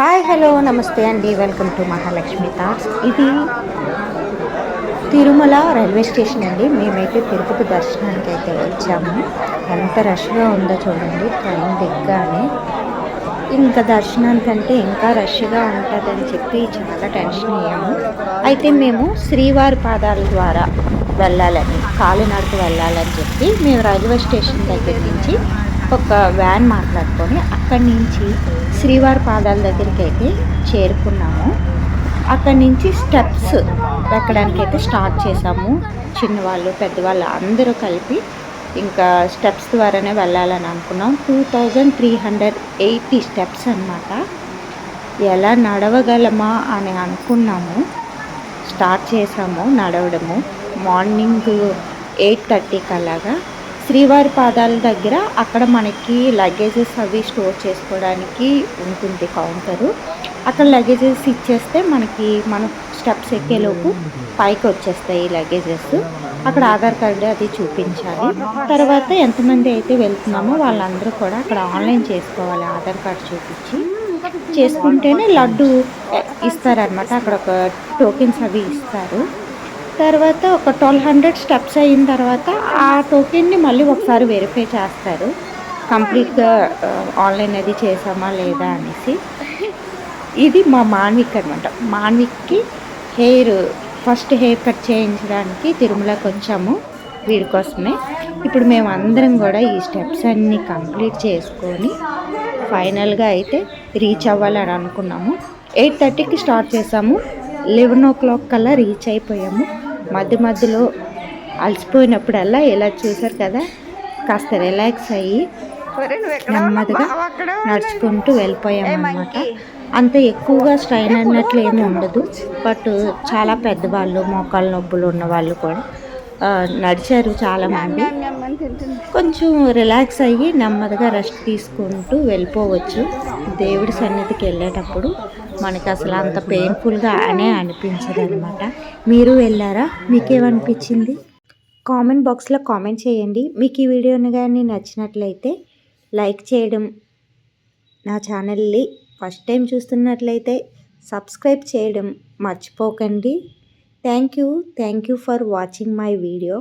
Hi hello నమస్తే అండి. Welcome to Mahalakshmi thoughts ఇది తిరుమల రైల్వే స్టేషన్ అండి. మేమైతే తిరుపతి దర్శనానికి అయితే వచ్చాము. ఎంత రష్గా ఉందో చూడండి. ట్రైన్ దిగ్గానే. ఇంకా దర్శనానికంటే ఇంకా రష్గా ఉంటుందని చెప్పి చాలా టెన్షన్ అయ్యాము. అయితే మేము శ్రీవారి పాదాల ద్వారా వెళ్ళాలని కాలినడక వెళ్ళాలని చెప్పి మేము రైల్వే స్టేషన్ దగ్గర నుంచి ఒక వ్యాన్ మాట్లాడుకొని అక్కడి నుంచి శ్రీవారి పాదాల దగ్గరికి అయితే చేరుకున్నాము. అక్కడి నుంచి స్టెప్స్ ఎక్కడానికి అయితే స్టార్ట్ చేసాము చిన్నవాళ్ళు పెద్దవాళ్ళు అందరూ కలిపి ఇంకా స్టెప్స్ ద్వారానే వెళ్ళాలని అనుకున్నాం. Two thousand three hundred eighty steps అనమాట ఎలా నడవగలమా అని అనుకున్నాము. స్టార్ట్ చేసాము నడవడము. మార్నింగ్ ఎయిట్ థర్టీకి అలాగా శ్రీవారి పాదాల దగ్గర అక్కడ మనకి లగేజెస్ అవి స్టోర్ చేసుకోవడానికి ఉంటుంది కౌంటరు. అక్కడ లగేజెస్ ఇచ్చేస్తే మనకి మనం స్టెప్స్ ఎక్కేలోపు పైకి వచ్చేస్తాయి లగేజెస్. అక్కడ ఆధార్ కార్డు అది చూపించాలి. తర్వాత ఎంతమంది అయితే వెళ్తున్నామో వాళ్ళందరూ కూడా అక్కడ ఆన్లైన్ చేసుకోవాలి ఆధార్ కార్డు చూపించి. చేసుకుంటేనే లడ్డు ఇస్తారనమాట అక్కడ ఒక టోకెన్స్ అవి ఇస్తారు. తర్వాత ఒక ట్వెల్వ్ హండ్రెడ్ స్టెప్స్ అయిన తర్వాత ఆ టోకెన్ని మళ్ళీ ఒకసారి వెరిఫై చేస్తారు. కంప్లీట్గా ఆన్లైన్ అది చేసామా లేదా అనేసి. ఇది మా మాన్విక్ అనమాట మాన్విక్కి హెయిర్ ఫస్ట్ హెయిర్ కట్ చేయించడానికి తిరుమలకి వచ్చాము వీడి కోసమే. ఇప్పుడు మేము అందరం కూడా ఈ స్టెప్స్ అన్నీ కంప్లీట్ చేసుకొని ఫైనల్గా అయితే రీచ్ అవ్వాలని అనుకున్నాము. ఎయిట్ థర్టీకి స్టార్ట్ చేసాము. లెవెన్ ఓ క్లాక్ కల్లా రీచ్ అయిపోయాము. మధ్య మధ్యలో అలసిపోయినప్పుడల్లా ఇలా చూసారు కదా కాస్త రిలాక్స్ అయ్యి నెమ్మదిగా నడుచుకుంటూ వెళ్ళిపోయాము అనమాట అంత ఎక్కువగా స్ట్రైన్ అన్నట్లు ఏమి ఉండదు. బట్ చాలా పెద్దవాళ్ళు మోకాళ్ళ నొప్పులు ఉన్న వాళ్ళు కూడా నడిచారు చాలామంది కొంచెం రిలాక్స్ అయ్యి నెమ్మదిగా రెస్ట్ తీసుకుంటూ వెళ్ళిపోవచ్చు. దేవుడి సన్నిధికి వెళ్ళేటప్పుడు మనకి అసలు అంత పెయిన్ఫుల్గా అనే అనిపించదు అనమాట మీరు వెళ్ళారా? మీకేమనిపించింది? కామెంట్ బాక్స్లో కామెంట్ చేయండి. మీకు ఈ వీడియోని కానీ నచ్చినట్లయితే లైక్ చేయడం నా ఛానల్ని ఫస్ట్ టైం చూస్తున్నట్లయితే సబ్స్క్రైబ్ చేయడం మర్చిపోకండి. Thank you. Thank you for watching my video.